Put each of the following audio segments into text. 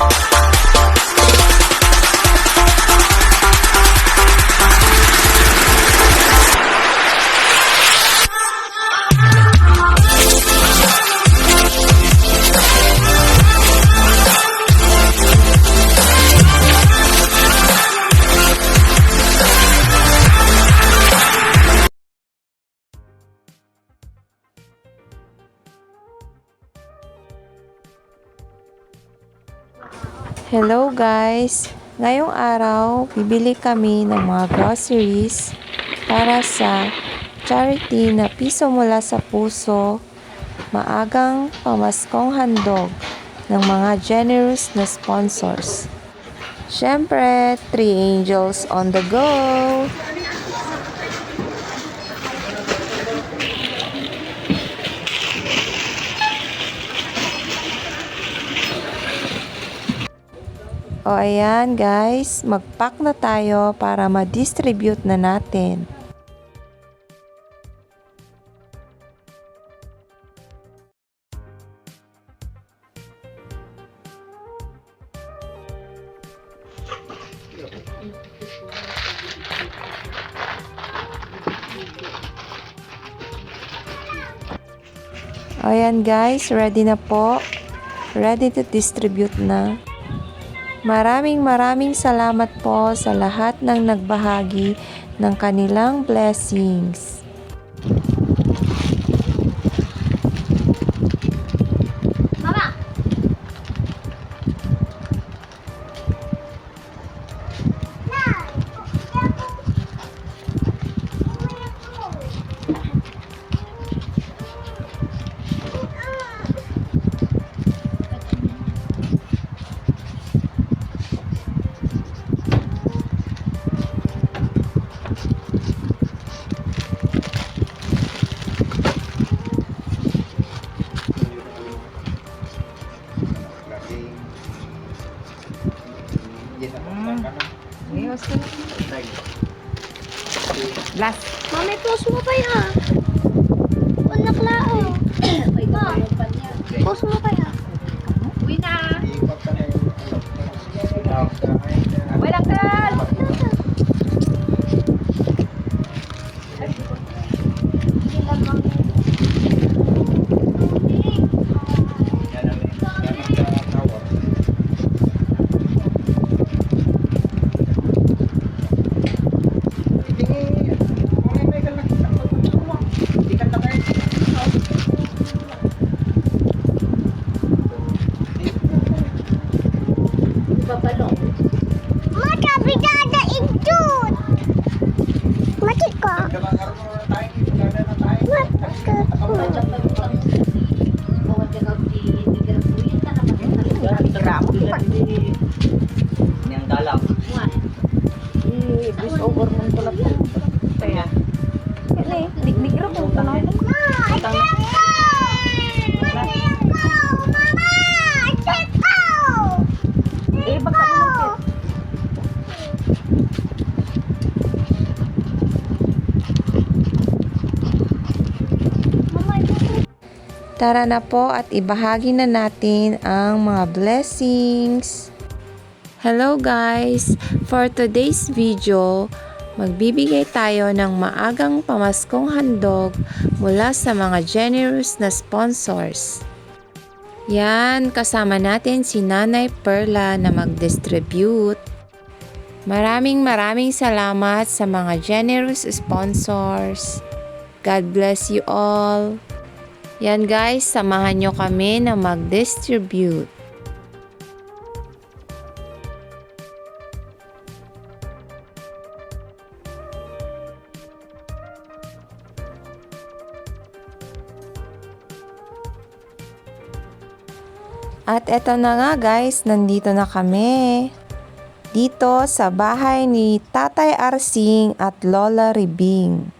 Bye. Hello guys! Ngayong araw, bibili kami ng mga groceries para sa charity na piso mula sa puso, maagang pamaskong handog ng mga generous na sponsors. Siyempre, Three Angels on the go! O ayan guys, mag-pack na tayo para ma-distribute na natin. Ayan guys, ready na po. Ready to distribute na. Maraming maraming salamat po sa lahat ng nagbahagi ng kanilang blessings. Last. Mami, post mo pa ya. Mata, bidada ikjut. Mati ka. Yang dalam. I-voice over mo ko lang Kaya. Ini, digdig ra mo ko lang. Tara na po at ibahagi na natin ang mga blessings. Hello guys! For today's video, magbibigay tayo ng maagang pamaskong handog mula sa mga generous na sponsors. Yan, kasama natin si Nanay Perla na mag-distribute. Maraming maraming salamat sa mga generous sponsors. God bless you all. Yan guys, samahan nyo kami na mag-distribute. At eto na nga guys, nandito na kami. Dito sa bahay ni Tatay Arsing at Lola Ribing.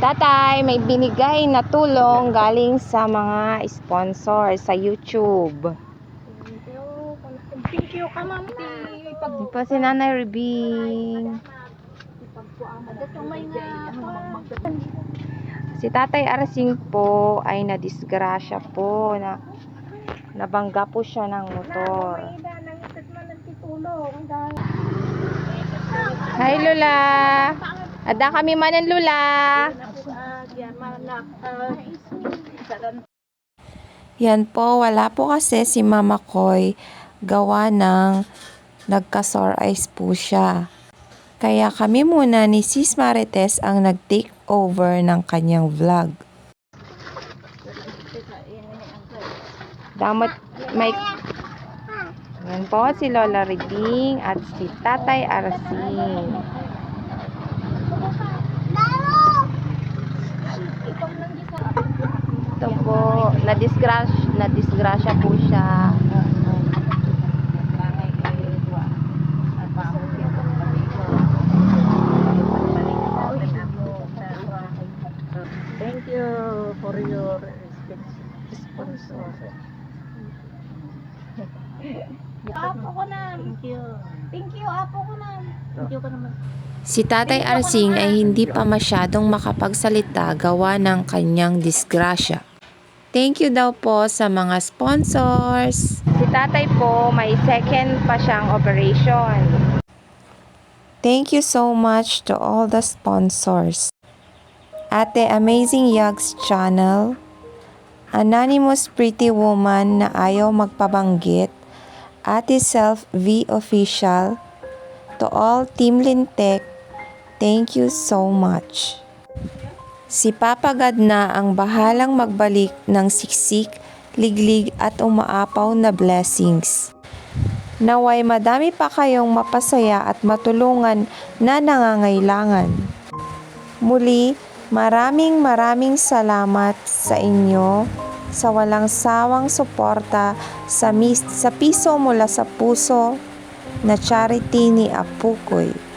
Tatay, may binigay na tulong galing sa mga sponsor sa YouTube. Thank you ka, ma'am. Ito po si Nanay pa. Si Tatay Arsing po ay nadisgrasya po na nabangga po siya ng motor. Hi Lula! Ada kami manan Lula! Yan po, wala po kasi si Mama Koy gawa ng nagka-sore eyes po siya. Kaya kami muna ni Sis Marites ang nag-take over ng kanyang vlog. Damot may Yan po si Lola Reding at si Tatay Arsin. Po, na-disgrasya, na-disgrasya po siya. Thank you for your sponsor. Apo ko na. Thank you. Thank you, apo ko na. Thank you ka naman. Si Tatay Arsing ay hindi pa masyadong makapagsalita gawa ng kanyang disgrasya. Thank you daw po sa mga sponsors. Si Tatay po may second pa siyang operation. Thank you so much to all the sponsors. Ate Amazing Yugs Channel, Anonymous Pretty Woman na ayaw magpabanggit, Ate Self V Official, to all Team Lintec, thank you so much. Si Papa God na ang bahalang magbalik ng siksik, liglig at umaapaw na blessings. Naway madami pa kayong mapasaya at matulungan na nangangailangan. Muli, maraming maraming salamat sa inyo sa walang sawang suporta sa, mis- sa piso mula sa puso na charity ni Apukoy.